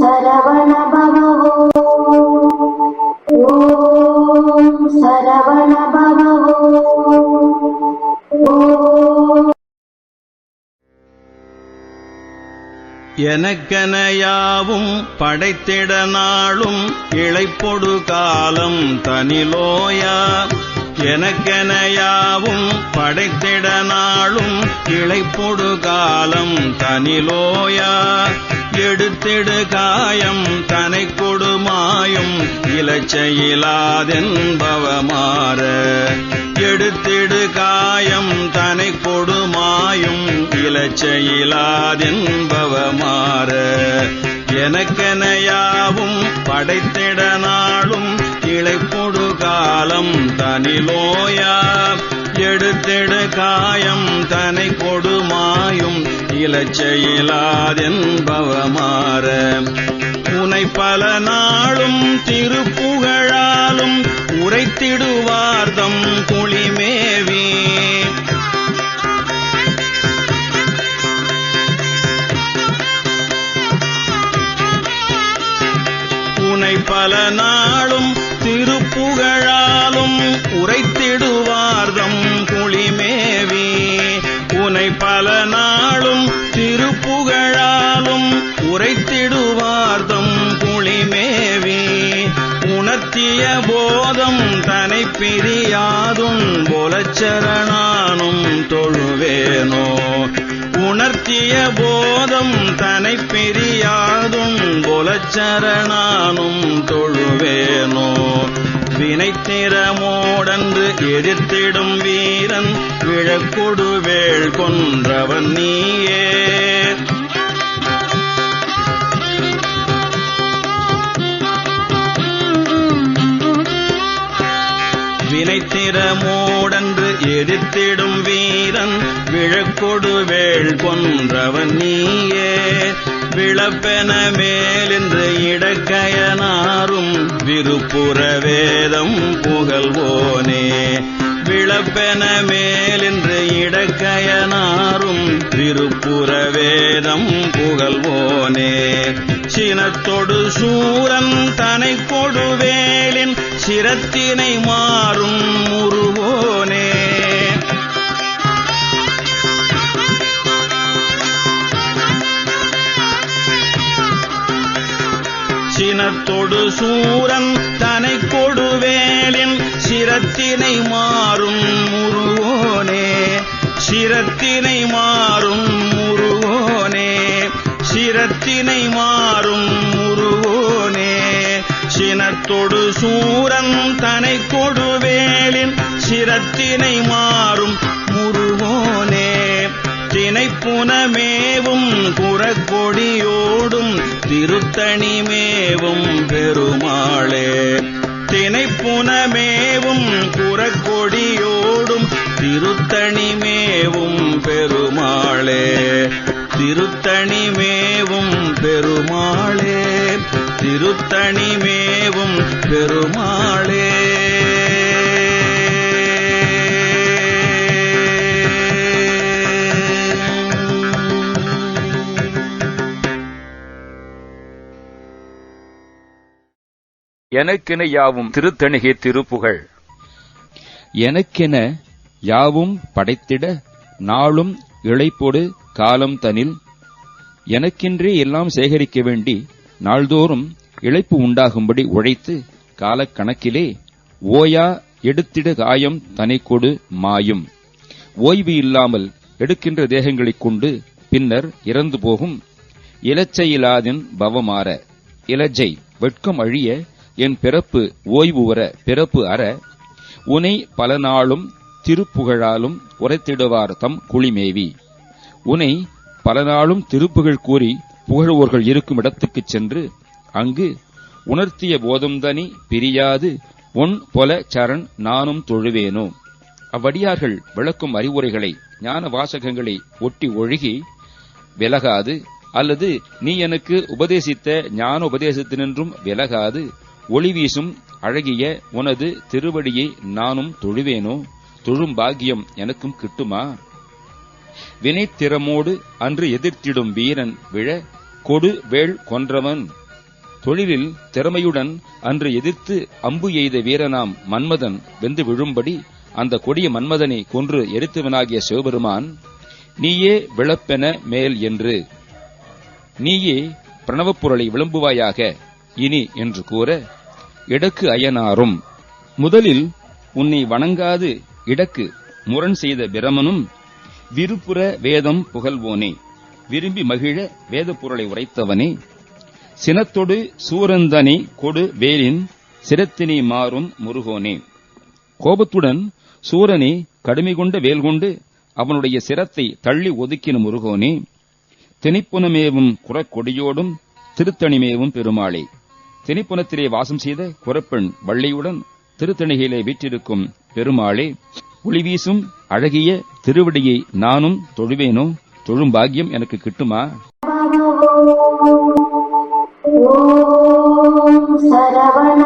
சரவண பவோ ஓம் சரவண பவோ எனக்கென யாவும் படைத்திட நாளும் இழைப்பொடு காலம் தனிலோயா. எனக்கென யாவும் படைத்திட நாளும் இழைப்பொடு காலம் தனிலோயா. எடுத்திடு காயம் தனை கொடுமாயும் இலச்சையிலாதென்பவமாற. எடுத்திடு காயம் தனை கொடுமாயும் இலச்சையிலாதென்பவமாற. எனக்கெனையாவும் படைத்திட நாளும் இளைப்பொடு காலம் தனிலோயா. எடுத்திடு காயம் தனை கொடுமா கொடுமாயும் இலச்சையிலாதென்பவமாற உனை பல நாளும் திருப்புகழாலும் உரைத்திடுவார்தம் குளிமேவி உனை பல நாளும் திருப்புகழாலும் உரைத்திடுவார்தம் குளிமேவி உனை பல நாள் உணர்த்திய போதம் தனை பிரியாதும் புலச்சரணானும் தொழுவேனோ? உணர்த்திய போதம் தனை பிரியாதும் புலச்சரணானும் தொழுவேனோ? வினைத்திறமோடன்று எதிர்த்திடும் வீரன் விழக்கொடுவேள் கொன்றவன் நீயே. வினைத்திறமோடன்று எதிர்த்திடும் வீரன் விழக்கொடு வேள் கொன்றவன் நீயே. விளப்பென மேலின்று இடக்கயனாரும் விருப்புற வேதம் புகழ்வோனே. விளப்பென மேலின்று இடக்கயனாரும் திருப்புற வேதம் புகழ்வோனே. சினத்தொடு சூரன் தனை கொடுவேலின் சிரத்தினை மாறும் முருவோனே சினத்தொடு சூரன் தனை கொடுவேலின் சிரத்தினை மாறும் முருவோனே சிரத்தினை மாறும் முருவோனே சிரத்தினை மாறும் முருவோனே சினத்தொடு சூரன் கொடுவேலின் சிரத்தினை மாறும் முருவோனே தினைப்புனமேவும் குறக்கொடியோடும் திருத்தணிமேவும் பெருமாளே. தினைப்புனமேவும் குறக்கொடியோடும் திருத்தணிமேவும் பெருமாளே. திருத்தணிமேவும் பெருமாளே. திருத்தணிமேவும் பெருமாளே. எனக்கென யாவும் திருத்தணிகை திருப்புகழ். எனக்கென யாவும் படைத்திட நாளும் இழைப்போடு காலம் தனில். எனக்கென்றே எல்லாம் சேகரிக்க வேண்டி நாள்தோறும் இழைப்பு உண்டாகும்படி உழைத்து காலக்கணக்கிலே ஓயா எடுத்திட காயம் தனைக்கொடு மாயும். ஓய்வு இல்லாமல் எடுக்கின்ற தேகங்களைக் கொண்டு பின்னர் இறந்து போகும். இலச்சையிலாதின் பவமாற. இலஜை வெட்கம் அழிய என் பிறப்பு ஓய்வு வர பிறப்பு அற உனை பல நாளும் திருப்புகழாலும் உரைத்திடுவார் தம் குளிமேவி உனை பல நாளும் திருப்புகழ் கூறி புகழ்வோர்கள் இருக்கும் இடத்துக்குச் சென்று அங்கு உணர்த்திய போதம்தனி பிரியாது உன் பொல சரண் நானும் தொழுவேனோ. அவ்வடியார்கள் விளக்கும் அறிவுரைகளை ஞான வாசகங்களை ஒட்டி ஒழுகி விலகாது அல்லது நீ எனக்கு உபதேசித்த ஞான உபதேசத்தினின்றும் விலகாது ஒளி வீசும் அழகிய உனது திருவடியை நானும் தொழுவேனோ? தொழும் பாக்கியம் எனக்கும் கிட்டுமா? வினைத்திறமோடு அன்று எதிர்த்திடும் வீரன் விழ கொடு வேள் கொன்றவன். தொழிலில் திறமையுடன் அன்று எதிர்த்து அம்பு எய்த வீரனாம் மன்மதன் வெந்து விழும்படி அந்த கொடிய மன்மதனை கொன்று எரித்தவனாகிய சிவபெருமான் நீயே விளப்பென மேல் என்று. நீயே பிரணவப் பொருளை விளம்புவாயாக. இனி என்று கூற இடக்கு அயனாரும் முதலில் உன்னை வணங்காது இடக்கு முரண் செய்த பிரமனும் விருப்புற வேதம் புகழ்வோனே விரும்பி மகிழ வேத பொருளை உரைத்தவனே சினத்தொடு சூரந்தனி கொடு வேலின் சிரத்தினை மாறும் முருகோனே. கோபத்துடன் சூரனே கடுமை கொண்ட வேல் கொண்டு அவனுடைய சிரத்தை தள்ளி ஒதுக்கின முருகோனே திணிப்புனமேவும் குறக்கொடியோடும் திருத்தணிமேவும் பெருமாளே திணிப்புனத்திலே வாசம் செய்த குரப்பெண் வள்ளியுடன் திருத்தணிகையிலே வீற்றிருக்கும் பெருமாளே ஒளி வீசும் அழகிய திருவடியை நானும் தொழுவேனோ? தொழும் பாக்கியம் எனக்கு கிட்டுமா? சரவண